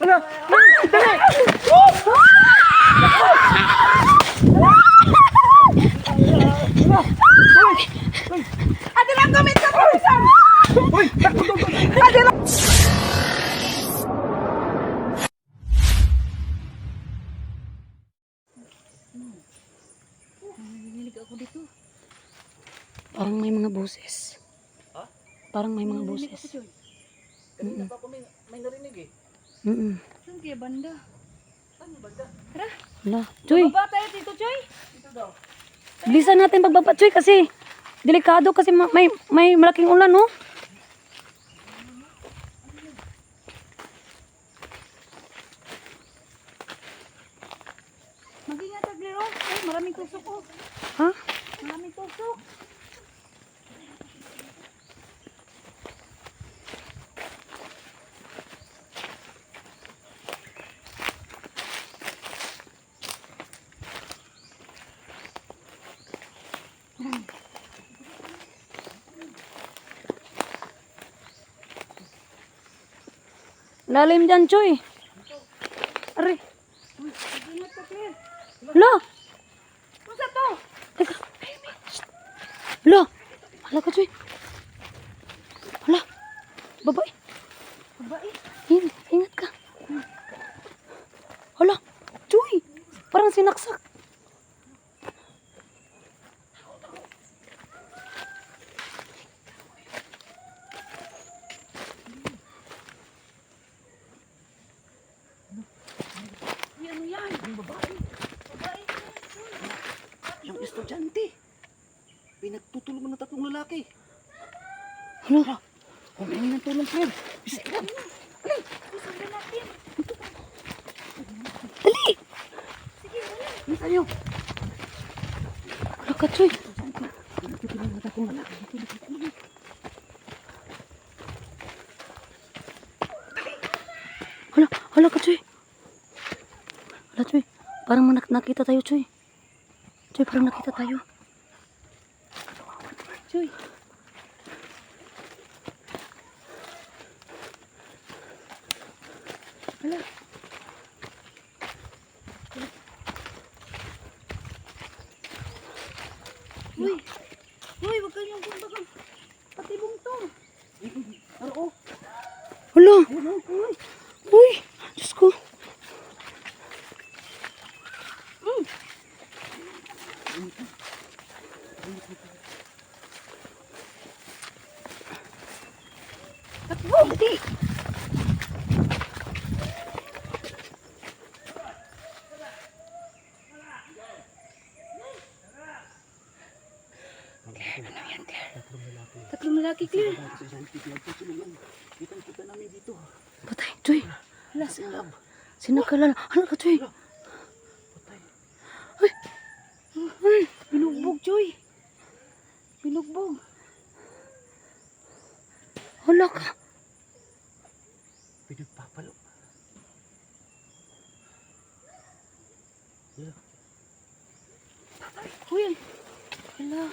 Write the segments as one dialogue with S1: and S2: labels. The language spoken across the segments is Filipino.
S1: Wala! Dali!
S2: Ate lang gamit ka po isa!
S1: Uy!
S2: Ate lang!
S3: Parang may mga boses.
S1: Ha?
S3: Parang may mga boses.
S1: Kanina pa ako may, may narinig eh.
S3: Mm
S2: Saan kaya banda?
S1: Ano ba da?
S2: Tara,
S3: Hala. Choy,
S2: baba tayo dito, Choy.
S1: Ito daw.
S3: bilisan natin pagbaba, Choy, kasi delikado kasi ma- may may malaking ulan, no?
S2: Mag-ingat, Taglero. Ay, maraming tusok, oh.
S3: Ha?
S2: Maraming tusok.
S3: Lalim dyan, Choy.
S2: Claire.
S3: Hala.
S2: Masa to?
S3: Teka. Hala. Hala ka, Choy. Hala. Babae.
S2: Babae.
S3: In, ingat ka. Hala. Choy. Parang sinaksak.
S2: Ay, ano yan?
S1: Yung babae.
S2: Babae.
S1: Yung estudyante. Pinagtutulong mo ng tatlong lalaki.
S3: Hala.
S1: Humingi ng tulong, Fred. Bisa ka.
S2: Susundan natin.
S3: Dali.
S1: Bisa nyo.
S3: Hala ka, Choy. Hala. Hala ka, Choy. Hala, Choy. Parang nak nakita tayo, Choy. Choy, parang nakita tayo.
S2: Choy. Hala. Uy. Uy, wag kayong kumbaga. Pati bungtong.
S1: Oo.
S3: Hala.
S1: Uy.
S3: Uy. Diyos ko.
S2: Takbo, dali. Lalaki, Claire.
S1: Kitang-kita namin dito.
S3: Patay. Choy.
S1: Hala, silab.
S3: Sinakalala. Hala ka, Choy.
S1: Patay.
S2: Binugbog, Joy. Binugbog.
S3: Hala ka.
S1: Pinagpapalo.
S2: Uy, hala.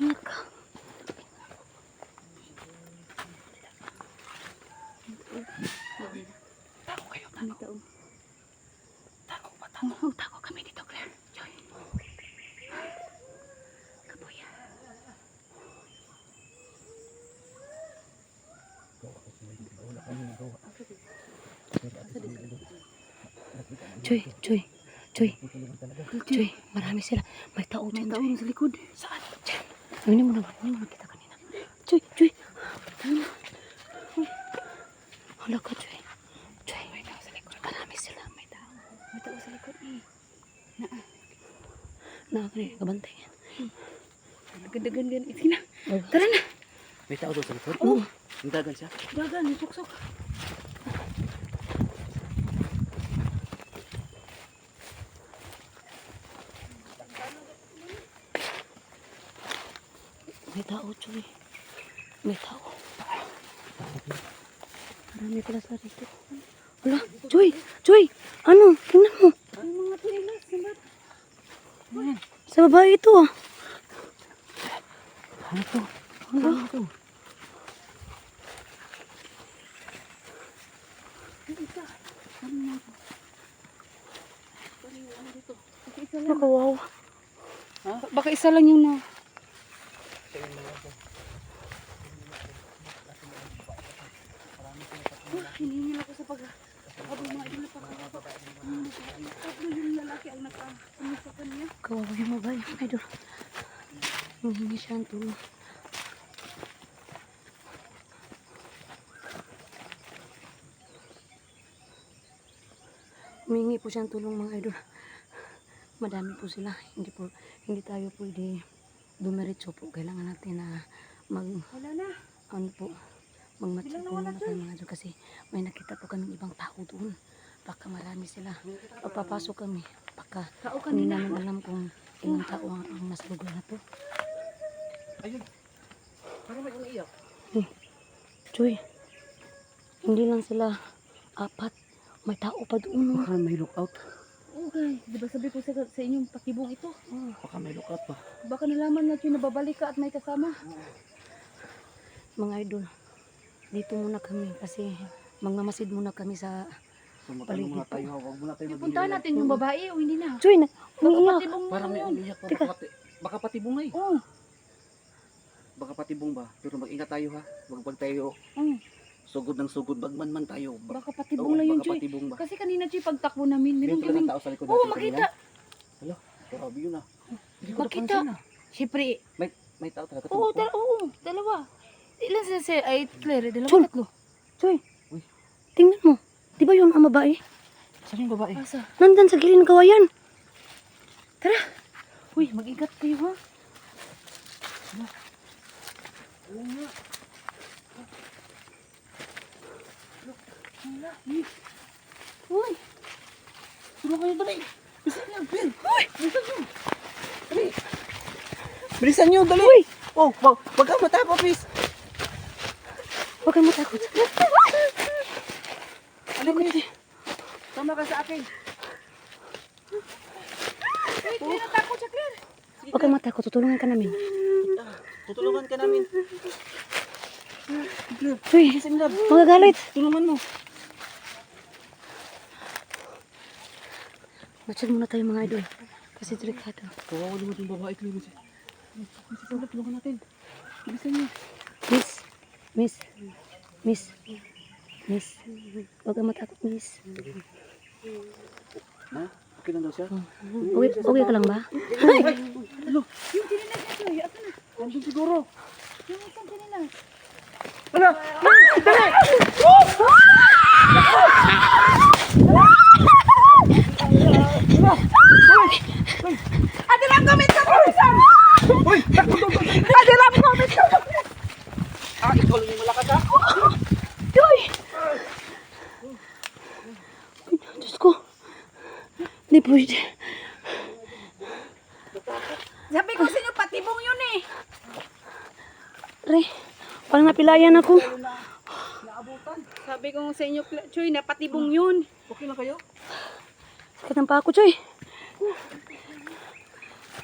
S3: Ingat ka.
S1: Tako kayo.
S2: Ano tao?
S1: Tako pa.
S3: Tako, tako kami dito, Claire. Choy. Kabuya. Choy, Choy, Choy. Choy, marami sila. May tao
S2: May
S3: dyan,
S2: tao
S3: Choy.
S2: sa likod.
S3: Saan? Diyan. Aminin mo naman. Aminin mo kita kanina. Choy, Choy. Hala ka, Choy. Choy. May tao sa likod. Marami sila. May tao.
S2: May tao sa likod eh.
S3: Nakakari, kabantay yan.
S2: Nagdagan gan itina. Tara na.
S1: May tao doon sa likod?
S3: Oo.
S1: Ang dagan siya.
S2: Dagan, may suksok.
S3: May tao, Choy. May tao. Marami pala sa rito. Wala. Choy, Choy. Ano? Tingnan mo.
S2: Yung mga nabat.
S3: Sa babae ito ah.
S1: Ano to?
S3: Ano?
S1: Ano to?
S2: Isa lang.
S3: Nakawawa.
S2: Baka isa lang yung na. Hinihingil ako sa pag... Habang mga na pagkakaba. Tatlo yung lalaki ang naka... Ano sa kanya?
S3: Kawawa yung babae. Idol. Humingi siya ng tulong. Humingi po siya ng tulong mga idol. Madami po sila. Hindi po, hindi tayo pwede dumiretso po. Kailangan natin na mag,
S2: Wala na.
S3: ano po,
S2: na
S3: po muna tayo mga idol. Kasi may nakita po kami ibang tao doon. Baka marami sila. Pagpapasok kami. Baka hindi namin alam kung ilang tao ang, ang nasa lugar na to.
S1: Ayun. Parang may umiiyak.
S3: Choy, hindi lang sila apat. May tao pa doon.
S1: Baka may lookout.
S2: Okay. Di ba sabi ko sa, sa inyong pakibong ito?
S1: Baka may lookout pa.
S2: Baka nalaman natin na babalik ka at may kasama.
S3: Mga idol, dito muna kami kasi mangamasid muna kami sa...
S1: Sumutang
S3: Paligid
S1: muna
S3: po.
S1: tayo. Huwag muna tayo
S2: Puntahan natin yung babae o hindi na.
S3: Choy, na,
S2: Baka
S3: umiiyak.
S2: patibong mo
S1: Parang
S2: lang
S1: may
S2: yun.
S1: umiiyak pa.
S3: Teka.
S1: Baka, pati, baka patibong nga eh.
S2: Oo.
S1: Baka patibong ba? Pero mag-ingat tayo ha. Huwag pag tayo
S2: Oo.
S1: Sugod ng sugod. Bagman man tayo. Ba-
S2: Baka
S1: Oo,
S2: patibong lang yun,
S1: baka patibong ba?
S2: Kasi kanina, Choy, pagtakbo namin, meron
S1: Meron
S2: kaming...
S1: talagang tao sa likod
S2: Oo,
S1: natin
S2: makita.
S1: kanina. Hala, grabe yun ah. Hindi ko
S2: Makita.
S1: napansin ah.
S2: Siyempre,
S1: May, may tao talaga.
S2: oo,
S1: tumakbo.
S2: dal oo, dalawa. Ilan sila si ay Claire? Dalawa,
S3: Chul.
S2: tatlo.
S3: Choy,
S1: Uy.
S3: tingnan mo. Di ba yun ang babae?
S1: Saan yung babae?
S2: Asa?
S3: Nandyan sa gilid ng kawayan.
S2: Uy, mag-ingat kayo, ha?
S1: Oo nga.
S2: Uy,
S1: Tulong kayo dali. Bilisan niyo, Ben. Uy! Bilisan niyo. Dali. Bilisan niyo, dali. Uy! Oh, wag, wag kang matapa, please.
S3: Huwag kang matakot.
S1: Alam mo yun. Tama ka sa akin.
S2: wait, may natakot siya, Claire.
S3: Huwag kang matakot. Tutulungan ka namin.
S1: Tutulungan ka namin. Love.
S3: magagalit.
S1: Tulungan mo.
S3: Matchad muna tayo mga idol. Kasi delikado.
S1: Kawawa naman yung babae ito. Bilisan. Bilisan love, tulungan natin. Bilisan niyo.
S3: Miss, miss, miss, miss. Huwag kang matakot, miss.
S1: Ha? Okay lang daw siya?
S3: Okay, okay ka lang ba?
S1: Hello.
S2: Yung tinilas niya, Choy, asa na?
S1: Nandun siguro.
S2: Yung isang tinilas.
S1: Wala.
S2: Adiram gamit ka, Parisan!
S1: Uy!
S2: Adiram gamit ka!
S1: Ah, ikaw lang yung malakas ha?
S3: Choy! Diyos ko. Hindi pwede.
S2: Sabi ko sa inyo, patibong yun eh.
S3: Re, parang napilayan ako.
S2: Sabi ko sa inyo, Choy, na patibong yun.
S1: Okay lang kayo?
S3: Sakit ng pa ako, Choy.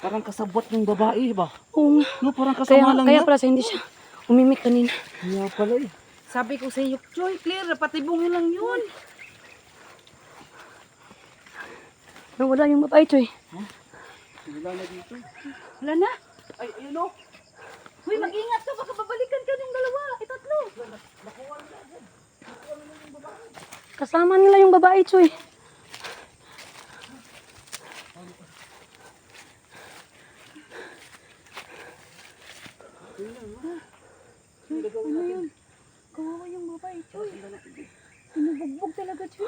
S1: Parang kasabot yung babae ba?
S3: Oo nga.
S1: No, parang
S3: Kaya,
S1: kasama lang
S3: kaya pala sa hindi siya umimik kanina.
S1: Kaya pala eh.
S2: Sabi ko sa inyo, Choy, Claire, patibong yun lang yun.
S3: Nawala yung babae, Choy.
S1: Wala na dito.
S2: Wala na.
S1: Ay, ayun o.
S2: Uy, mag-ingat ka, baka babalikan ka ng dalawa. Itatlo.
S3: Kasama nila yung babae, Choy.
S2: Ano yun? Kawawa yung babae, Choy. Inubugbog talaga, Choy.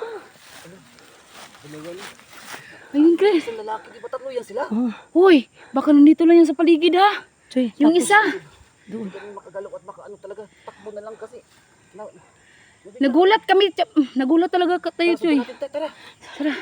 S2: Ayun, Claire.
S1: Isang lalaki, di ba tatlo yan sila?
S3: Oh,
S2: Uy, baka nandito lang yan sa paligid, ha?
S3: Choy.
S2: Yung
S3: tapos-
S2: isa.
S1: Hindi kami makagalaw at makaano talaga. Takbo na lang kasi. Na,
S2: Nagulat kami. Nagulat talaga tayo, Choy.
S1: natin, tara.
S2: Tara.